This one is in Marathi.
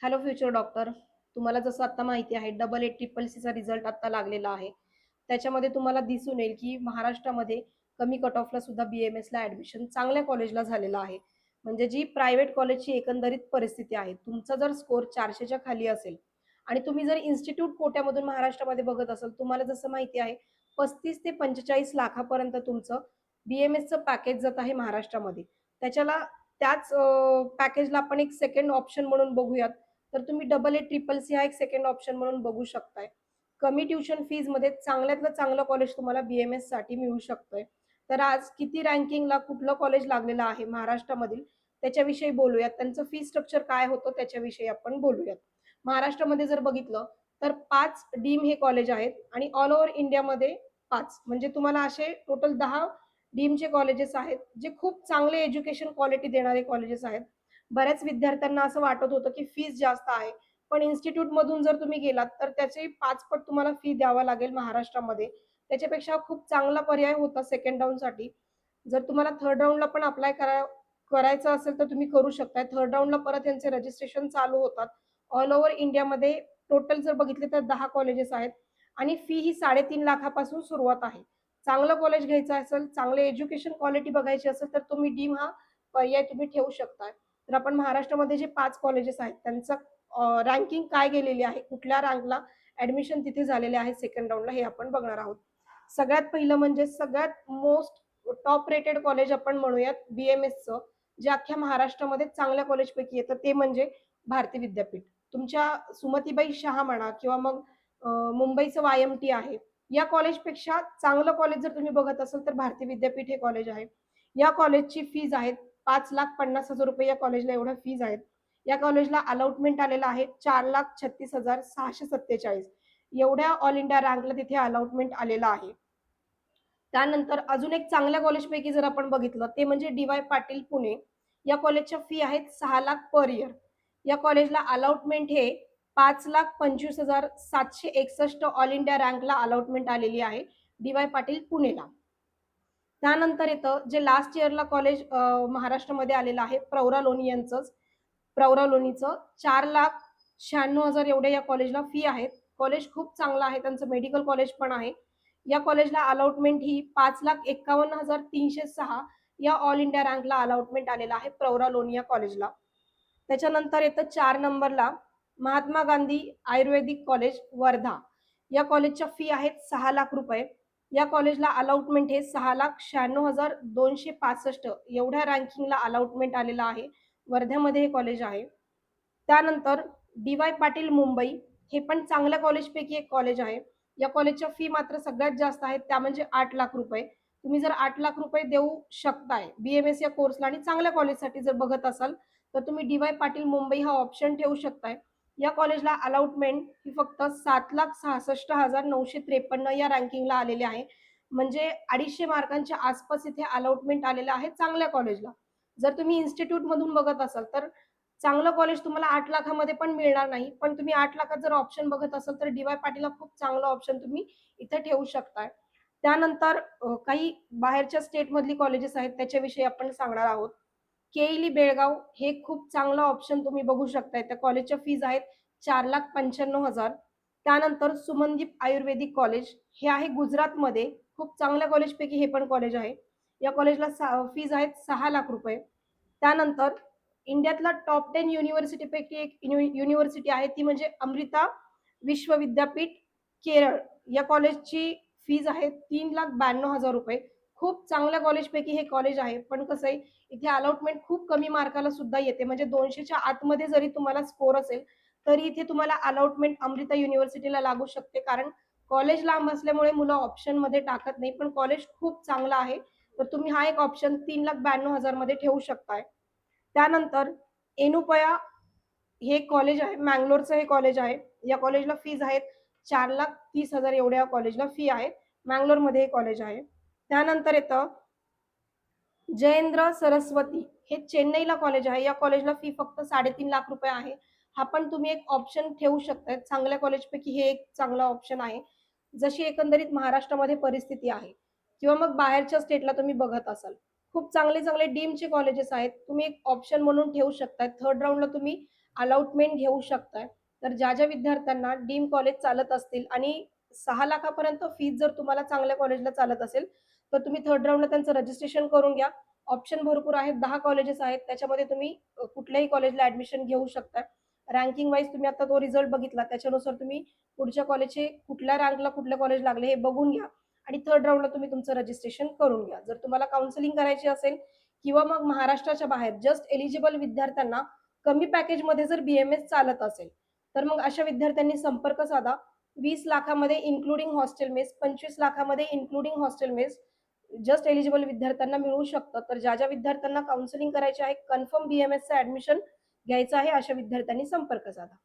हॅलो फ्युचर डॉक्टर तुम्हाला जसं आता माहिती आहे डबल एट ट्रिपल सीचा रिझल्ट आता लागलेला आहे. त्याच्यामध्ये तुम्हाला दिसून येईल की महाराष्ट्रामध्ये कमी कट ऑफला सुद्धा बी एम एसला ॲडमिशन चांगल्या कॉलेजला झालेलं आहे. म्हणजे जी प्रायव्हेट कॉलेजची एकंदरीत परिस्थिती आहे तुमचा जर स्कोर चारशेच्या खाली असेल आणि तुम्ही जर इन्स्टिट्यूट कोट्यामधून महाराष्ट्रामध्ये बघत असाल तुम्हाला जसं माहिती आहे पस्तीस ते पंचेचाळीस लाखापर्यंत तुमचं बी एम एसचं पॅकेज जात आहे महाराष्ट्रामध्ये. त्याच्याला त्याच पॅकेजला आपण एक सेकंड ऑप्शन म्हणून बघूयात. तर तुम्ही डबल ए ट्रिपल सी हा एक सेकंड ऑप्शन म्हणून बघू शकताय. कमी ट्युशन फीजमध्ये चांगल्यातलं चांगलं कॉलेज तुम्हाला बी एमसाठी मिळू शकतंय. तर आज किती रँकिंगला कुठलं कॉलेज लागलेलं आहे महाराष्ट्रामधील? त्याच्याविषयी बोलूयात. त्यांचं फी स्ट्रक्चर काय होतं त्याच्याविषयी आपण बोलूयात. महाराष्ट्रामध्ये जर बघितलं तर पाच डीम हे कॉलेज आहेत आणि ऑल ओव्हर इंडियामध्ये पाच. म्हणजे तुम्हाला असे टोटल दहा डीमचे कॉलेजेस आहेत जे खूप चांगले एज्युकेशन क्वालिटी देणारे कॉलेजेस आहेत. बऱ्याच विद्यार्थ्यांना असं वाटत होतं की फीस जास्त आहे. पण इन्स्टिट्यूट मधून जर तुम्ही गेलात तर त्याचे पाच पट तुम्हाला फी द्यावा लागेल महाराष्ट्रामध्ये. त्याच्यापेक्षा खूप चांगला पर्याय होता सेकंड राऊंडसाठी जर तुम्हाला थर्ड राऊंडला पण अप्लाय करा करायचं असेल तर तुम्ही करू शकताय. थर्ड राऊंडला परत यांचे रजिस्ट्रेशन चालू होतात. ऑल ओव्हर इंडियामध्ये टोटल जर बघितले तर दहा कॉलेजेस आहेत. आणि फी ही साडेतीन लाखापासून सुरुवात आहे. चांगलं कॉलेज घ्यायचं असेल चांगले एज्युकेशन क्वालिटी बघायची असेल तर तुम्ही डीम हा पर्याय तुम्ही ठेवू शकता तर आपण महाराष्ट्रामध्ये जे पाच कॉलेजेस आहेत त्यांचं रँकिंग काय गेलेली आहे? कुठल्या रँकला ऍडमिशन तिथे झालेले आहे सेकंड राऊंडला हे आपण बघणार आहोत. सगळ्यात पहिलं म्हणजे सगळ्यात मोस्ट टॉप रेटेड कॉलेज आपण म्हणूयात बी एम एसचं जे अख्ख्या महाराष्ट्रामध्ये चांगल्या कॉलेजपैकी येतं ते म्हणजे भारती विद्यापीठ. तुमच्या सुमतीबाई शहा म्हणा किंवा मग मुंबईचं वाय एम टी आहे या कॉलेजपेक्षा चांगलं कॉलेज जर तुम्ही बघत असाल तर भारती विद्यापीठ हे कॉलेज आहे. या कॉलेजची फीज आहेत पाच लाख पन्नास हजार रुपये या कॉलेजला एवढ्या फीज आहेत. या कॉलेजला अलॉटमेंट आलेला आहे चार लाख छत्तीस हजार सहाशे सत्तेचाळीस. एवढ्या ऑल इंडिया रँकला तिथे अलॉटमेंट आलेला आहे. त्यानंतर अजून एक चांगल्या कॉलेजपैकी जर आपण बघितलं ते म्हणजे डी वाय पाटील पुणे. या कॉलेजच्या फी आहेत सहा लाख पर इयर या कॉलेजला अलॉटमेंट हे पाच लाख पंचवीस हजार सातशे एकसष्ट ऑल इंडिया रँकला अलॉटमेंट आलेली आहे डी वाय पाटील पुणेला. त्यानंतर येतं जे लास्ट इयरला कॉलेज महाराष्ट्रामध्ये आलेलं आहे प्रवरा लोणी यांचंच. प्रवरा लोणीचं चार लाख शहाण्णव हजार एवढे या कॉलेजला फी आहेत. कॉलेज खूप चांगलं आहे त्यांचं मेडिकल कॉलेज पण आहे. या कॉलेजला अलॉटमेंट ही पाच लाख एक्कावन्न हजार तीनशे सहा या ऑल इंडिया रँकला अलॉटमेंट आलेला आहे प्रवरा लोणी या कॉलेजला त्याच्यानंतर येतं चार नंबरला महात्मा गांधी आयुर्वेदिक कॉलेज वर्धा. या कॉलेजच्या फी आहेत सहा लाख रुपये. या कॉलेजला अलाउटमेंट हे सहा लाख शहाण्णव हजार दोनशे पासष्ट एवढ्या रँकिंगला अलाउटमेंट आलेलं आहे. वर्ध्यामध्ये हे कॉलेज आहे. त्यानंतर डी वाय पाटील मुंबई हे पण चांगल्या कॉलेजपैकी एक कॉलेज आहे. या कॉलेजच्या फी मात्र सगळ्यात जास्त आहे त्या म्हणजे आठ लाख रुपये. तुम्ही जर आठ लाख रुपये देऊ शकताय बी एम एस या कोर्सला आणि चांगल्या कॉलेजसाठी जर बघत असाल तर तुम्ही डी वाय पाटील मुंबई हा ऑप्शन ठेवू शकताय. या कॉलेजला अलॉटमेंट ही फक्त सात लाख सहासष्ट हजार नऊशे त्रेपन्न या रँकिंगला आलेले आहे. म्हणजे अडीचशे मार्कांच्या आसपास इथे अलॉटमेंट आलेलं आहे चांगल्या कॉलेजला. जर तुम्ही इन्स्टिट्यूट मधून बघत असाल तर चांगलं कॉलेज तुम्हाला आठ लाखामध्ये पण मिळणार नाही. पण तुम्ही आठ लाखात जर ऑप्शन बघत असाल तर डीवाय पाटीलला खूप चांगलं ऑप्शन तुम्ही इथे ठेवू शकताय. त्यानंतर काही बाहेरच्या स्टेट मधली कॉलेजेस आहेत त्याच्याविषयी आपण सांगणार आहोत. केईली बेळगाव हे खूप चांगलं ऑप्शन तुम्ही बघू शकताय. त्या कॉलेजच्या फीज आहेत चार लाख पंच्याण्णव हजार. त्यानंतर सुमनदीप आयुर्वेदिक कॉलेज हे आहे गुजरातमध्ये. खूप चांगल्या कॉलेजपैकी हे पण कॉलेज आहे. या कॉलेजला फीज आहेत सहा लाख रुपये. त्यानंतर इंडियातला टॉप टेन युनिव्हर्सिटीपैकी एक युनिव्हर्सिटी आहे ती म्हणजे अमृता विश्वविद्यापीठ केरळ. या कॉलेजची फीज आहे तीन लाख ब्याण्णव हजार रुपये. खूप चांगल्या कॉलेजपैकी हे कॉलेज आहे. पण कसं आहे इथे अलॉटमेंट खूप कमी मार्काला सुद्धा येते. म्हणजे दोनशेच्या आतमध्ये जरी तुम्हाला स्कोर असेल तरी इथे तुम्हाला अलॉटमेंट अमृता युनिव्हर्सिटीला लागू शकते. कारण कॉलेज लांब असल्यामुळे मुलं ऑप्शनमध्ये टाकत नाही. पण कॉलेज खूप चांगलं आहे. तर तुम्ही हा एक ऑप्शन तीन लाख ब्याण्णव हजारमध्ये ठेवू शकताय. त्यानंतर एनुपया हे कॉलेज आहे. मँगलोरचं हे कॉलेज आहे. या कॉलेजला फीज आहेत चार लाख तीस हजार एवढ्या कॉलेजला फी आहे. मँगलोरमध्ये हे कॉलेज आहे. त्यानंतर येतं जयेंद्र सरस्वती. हे चेन्नईला कॉलेज आहे. या कॉलेजला फी फक्त साडेतीन लाख रुपये आहे. हा पण तुम्ही एक ऑप्शन ठेवू शकता चांगल्या कॉलेजपैकी हे एक चांगला ऑप्शन आहे. जशी एकंदरीत महाराष्ट्रामध्ये परिस्थिती आहे. किंवा मग बाहेरच्या स्टेटला तुम्ही बघत असाल. खूप चांगले चांगले डीमचे कॉलेजेस आहेत. तुम्ही एक ऑप्शन म्हणून ठेवू शकताय थर्ड राऊंडला तुम्ही अलॉटमेंट घेऊ शकताय. तर ज्या ज्या विद्यार्थ्यांना डीम कॉलेज चालत असतील आणि सहा लाखापर्यंत फीज जर तुम्हाला चांगल्या कॉलेजला चालत असेल तर तुम्ही थर्ड राऊंडला त्यांचं रजिस्ट्रेशन करून घ्या. ऑप्शन भरपूर आहेत दहा कॉलेजेस आहेत. त्याच्यामध्ये तुम्ही कुठल्याही कॉलेजला ऍडमिशन घेऊ शकता. रँकिंग वाईज तुम्ही आता तो रिझल्ट बघितला. त्याच्यानुसार तुम्ही पुढच्या कॉलेजचे कुठल्या रँकला कुठले कॉलेज लागले हे बघून घ्या. आणि थर्ड राऊंडला तुम्ही तुमचं रजिस्ट्रेशन करून घ्या. जर तुम्हाला काउन्सिलिंग करायची असेल किंवा मग महाराष्ट्राच्या बाहेर जस्ट एलिजिबल विद्यार्थ्यांना कमी पॅकेजमध्ये जर बीएमएस चालत असेल तर मग अशा विद्यार्थ्यांनी संपर्क साधा. वीस लाखामध्ये इन्क्लुडिंग हॉस्टेल मेस पंचवीस लाखामध्ये including hostel mess just eligible विद्यार्थ्यांना मिळू शकतं. तर ज्या ज्या विद्यार्थ्यांना काउन्सिलिंग करायचे आहे कन्फर्म बीएमएसचं ऍडमिशन घ्यायचं आहे अशा विद्यार्थ्यांनी संपर्क साधा.